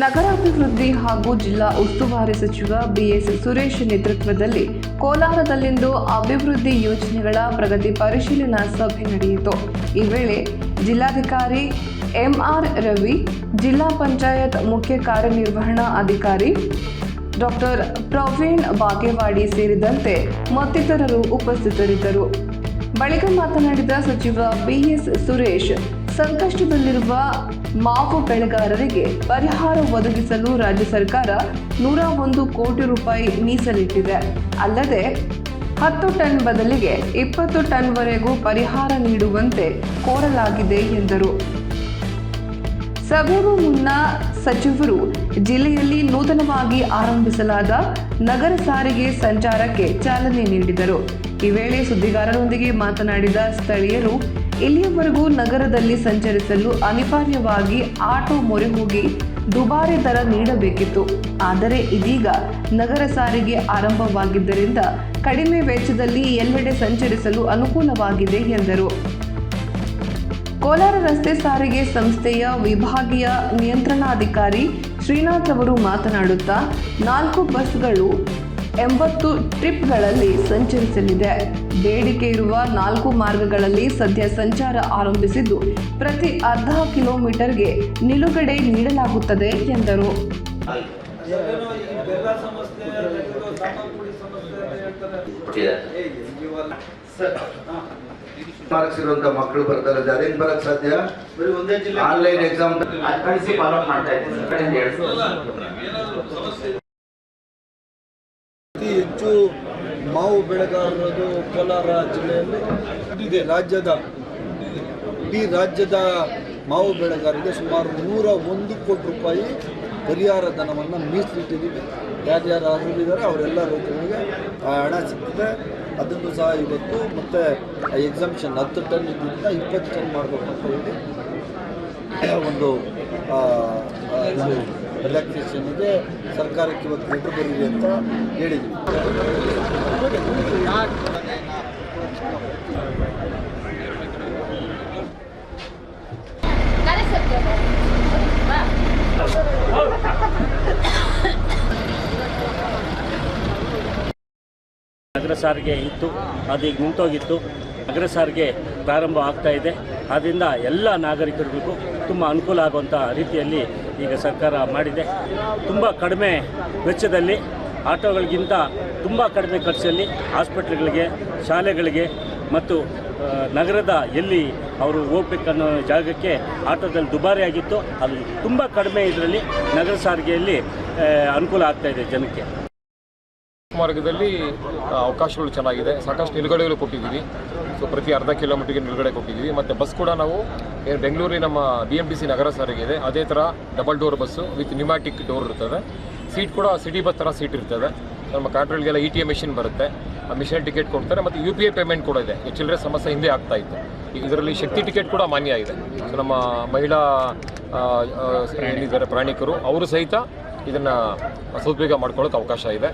ನಗರಾಭಿವೃದ್ಧಿ ಹಾಗೂ ಜಿಲ್ಲಾ ಉಸ್ತುವಾರಿ ಸಚಿವ ಬಿಎಸ್ ಸುರೇಶ್ ನೇತೃತ್ವದಲ್ಲಿ ಕೋಲಾರದಲ್ಲಿಂದು ಅಭಿವೃದ್ಧಿ ಯೋಜನೆಗಳ ಪ್ರಗತಿ ಪರಿಶೀಲನಾ ಸಭೆ ನಡೆಯಿತು. ಈ ವೇಳೆ ಜಿಲ್ಲಾಧಿಕಾರಿ ಎಂಆರ್ ರವಿ, ಜಿಲ್ಲಾ ಪಂಚಾಯತ್ ಮುಖ್ಯ ಕಾರ್ಯನಿರ್ವಹಣಾ ಅಧಿಕಾರಿ ಡಾಕ್ಟರ್ ಪ್ರವೀಣ್ ಬಾಗೇವಾಡಿ ಸೇರಿದಂತೆ ಮತ್ತಿತರರು ಉಪಸ್ಥಿತರಿದ್ದರು. ಬಳಿಕ ಮಾತನಾಡಿದ ಸಚಿವ ಬಿಎಸ್ ಸುರೇಶ್, ಸಂಕಷ್ಟದಲ್ಲಿರುವ ಮಾವು ಬೆಳೆಗಾರರಿಗೆ ಪರಿಹಾರ ಒದಗಿಸಲು ರಾಜ್ಯ ಸರ್ಕಾರ ನೂರ ಒಂದು ಕೋಟಿ ರೂಪಾಯಿ ಮೀಸಲಿಟ್ಟಿದೆ. ಅಲ್ಲದೆ, ಹತ್ತು ಟನ್ ಬದಲಿಗೆ ಇಪ್ಪತ್ತು ಟನ್ವರೆಗೂ ಪರಿಹಾರ ನೀಡುವಂತೆ ಕೋರಲಾಗಿದೆ ಎಂದರು. ಸಭೆಗೂ ಮುನ್ನ ಸಚಿವರು ಜಿಲ್ಲೆಯಲ್ಲಿ ನೂತನವಾಗಿ ಆರಂಭಿಸಲಾದ ನಗರ ಸಾರಿಗೆ ಸಂಚಾರಕ್ಕೆ ಚಾಲನೆ ನೀಡಿದರು. ಈ ವೇಳೆ ಸುದ್ದಿಗಾರರೊಂದಿಗೆ ಮಾತನಾಡಿದ ಸ್ಥಳೀಯರು ಇಲ್ಲಿಯವರೆಗೂ ನಗರದಲ್ಲಿ ಸಂಚರಿಸಲು ಅನಿವಾರ್ಯವಾಗಿ ಆಟೋ ಮೊರೆ ಹೋಗಿ ದುಬಾರಿ ದರ ನೀಡಬೇಕಿತ್ತು. ಆದರೆ ಇದೀಗ ನಗರ ಸಾರಿಗೆ ಆರಂಭವಾಗಿದ್ದರಿಂದ ಕಡಿಮೆ ವೆಚ್ಚದಲ್ಲಿ ಎಲ್ಲೆಡೆ ಸಂಚರಿಸಲು ಅನುಕೂಲವಾಗಿದೆ ಎಂದರು. ಕೋಲಾರ ರಸ್ತೆ ಸಾರಿಗೆ ಸಂಸ್ಥೆಯ ವಿಭಾಗೀಯ ನಿಯಂತ್ರಣಾಧಿಕಾರಿ ಶ್ರೀನಾಥ್ ಅವರು ಮಾತನಾಡುತ್ತಾ, ನಾಲ್ಕು ಬಸ್ಗಳು ಎಂಬತ್ತು ಟ್ರಿಪ್ಗಳಲ್ಲಿ ಸಂಚರಿಸಲಿದೆ ಬೇಡಿಕೆ ಇರುವ ನಾಲ್ಕು ಮಾರ್ಗಗಳಲ್ಲಿ ಸದ್ಯ ಸಂಚಾರ ಆರಂಭಿಸಿದ್ದು ಪ್ರತಿ ಅರ್ಧ ಕಿಲೋಮೀಟರ್ಗೆ ನಿಲುಗಡೆ ನೀಡಲಾಗುತ್ತದೆ ಎಂದರು ಏನೋ ಈ ಬೆಲ್ಲ ಸಮಸ್ಯೆ ರೈತರು ಸಾಮಗ್ರಿ ಸಮಸ್ಯೆ ಅಂತ ಹೇಳ್ತಾರೆ ಕೊಟ್ಟಿದ್ದಾರೆ. ಏ, ಹೆಂಗಿವಲ್ಲ? ಹಾ. ಮಾರ್ಕ್ಸ್ ಇರುವಂತ ಮಕ್ಕಳು ಬರ್ತಾರೆ ಅದೇನ್ ಬರಕ್ ಸಾಧ್ಯ ಬರೀ ಒಂದೇ ಜಿಲ್ಲೆ ಆನ್ಲೈನ್ ಎಕ್ಸಾಮ್ ಅದ್ ಕಳಿಸಿ ಫಾಲೋ ಮಾಡ್ತಾ ಇದ್ದೀನಿ ಹೆಚ್ಚು ಮಾವು ಬೆಳೆಗಾರರದು ಕೋಲಾರ ಜಿಲ್ಲೆಯಲ್ಲಿ ಇದೆ ರಾಜ್ಯದ ಇಡೀ ರಾಜ್ಯದ ಮಾವು ಬೆಳೆಗಾರರಿಗೆ ಸುಮಾರು ನೂರ ಒಂದು ಕೋಟಿ ರೂಪಾಯಿ ಪರಿಹಾರ ಧನವನ್ನು ಮೀಸಲಿಟ್ಟಿದ್ದೀವಿ. ಯಾರ್ಯಾರು ಆಗಿದ್ದಾರೆ ಅವರೆಲ್ಲ ರೈತರಿಗೆ ಆ ಹಣ ಸಿಗ್ತದೆ. ಅದನ್ನು ಸಹ ಇವತ್ತು ಮತ್ತು ಎಕ್ಸಾಮಿಷನ್ ಹತ್ತು ಟನ್ ಇದ್ದಿಂದ ಇಪ್ಪತ್ತು ಟನ್ ಮಾಡಬೇಕು ಅಂತ ಹೇಳಿ ಒಂದು ರಿಲ್ಯಾಕ್ಸೇಷನ್ ಇದೆ ಸರ್ಕಾರಕ್ಕೆ ಇವತ್ತು ಲೆಟರ್ ಬರೀರಿ ಅಂತ ಹೇಳಿದ್ವಿ. ನಗರ ಸಾರಿಗೆ ಇತ್ತು ಅದೀಗ ನಿಂತೋಗಿತ್ತು. ನಗರ ಸಾರಿಗೆ ಪ್ರಾರಂಭ ಆಗ್ತಾ ಇದೆ. ಆದ್ದರಿಂದ ಎಲ್ಲ ನಾಗರಿಕರಿಗೂ ತುಂಬ ಅನುಕೂಲ ಆಗುವಂಥ ರೀತಿಯಲ್ಲಿ ಈಗ ಸರ್ಕಾರ ಮಾಡಿದೆ ತುಂಬ ಕಡಿಮೆ ವೆಚ್ಚದಲ್ಲಿ ಆಟೋಗಳಿಗಿಂತ ತುಂಬ ಕಡಿಮೆ ಖರ್ಚಲ್ಲಿ ಹಾಸ್ಪಿಟ್ಲ್ಗಳಿಗೆ, ಶಾಲೆಗಳಿಗೆ ಮತ್ತು ನಗರದ ಎಲ್ಲಿ ಅವರು ಹೋಗ್ಬೇಕನ್ನೋ ಜಾಗಕ್ಕೆ ಆಟೋದಲ್ಲಿ ದುಬಾರಿ ಆಗಿತ್ತು. ಅದು ತುಂಬ ಕಡಿಮೆ ಇದರಲ್ಲಿ ನಗರ ಸಾರಿಗೆಯಲ್ಲಿ ಅನುಕೂಲ ಆಗ್ತಾಯಿದೆ ಜನಕ್ಕೆ. ಮಾರ್ಗದಲ್ಲಿ ಅವಕಾಶಗಳು ಚೆನ್ನಾಗಿದೆ. ಸಾಕಷ್ಟು ನಿಲುಗಡೆಗಳು ಕೊಟ್ಟಿದ್ದೀವಿ. ಸೊ ಪ್ರತಿ ಅರ್ಧ ಕಿಲೋಮೀಟರ್ಗೆ ನಿಲುಗಡೆ ಕೊಟ್ಟಿದ್ದೀವಿ. ಮತ್ತು ಬಸ್ ಕೂಡ ನಾವು ಏನು ಬೆಂಗಳೂರಿನ ನಮ್ಮ ಬಿ ಎಂ ಟಿ ಸಿ ನಗರ ಸಾರಿಗೆ ಇದೆ. ಅದೇ ಥರ double door bus with pneumatic door ಇರ್ತದೆ. ಸೀಟ್ ಕೂಡ ಸಿಟಿ ಬಸ್ ಥರ ಸೀಟ್ ಇರ್ತದೆ. ನಮ್ಮ ಕಾಂಟ್ರೋಲ್ಗೆಲ್ಲ ಇ ಟಿ ಎ ಮಿಷಿನ್ ಬರುತ್ತೆ. ಆ ಮಿಷನ್ ಟಿಕೆಟ್ ಕೊಡ್ತಾರೆ. ಮತ್ತು ಯು ಪಿ ಐ ಪೇಮೆಂಟ್ ಕೂಡ ಇದೆ. ಚಿಲ್ಲರೆ ಸಮಸ್ಯೆ ಹಿಂದೆ ಆಗ್ತಾ ಇತ್ತು. ಇದರಲ್ಲಿ ಶಕ್ತಿ ಟಿಕೆಟ್ ಕೂಡ ಮಾನ್ಯ ಇದೆ. ಸೊ ನಮ್ಮ ಮಹಿಳಾ ಏನಿದ್ದಾರೆ ಪ್ರಯಾಣಿಕರು ಅವರು ಸಹಿತ ಇದನ್ನು ಸದುಪಯೋಗ ಮಾಡ್ಕೊಳ್ಳೋಕೆ ಅವಕಾಶ ಇದೆ.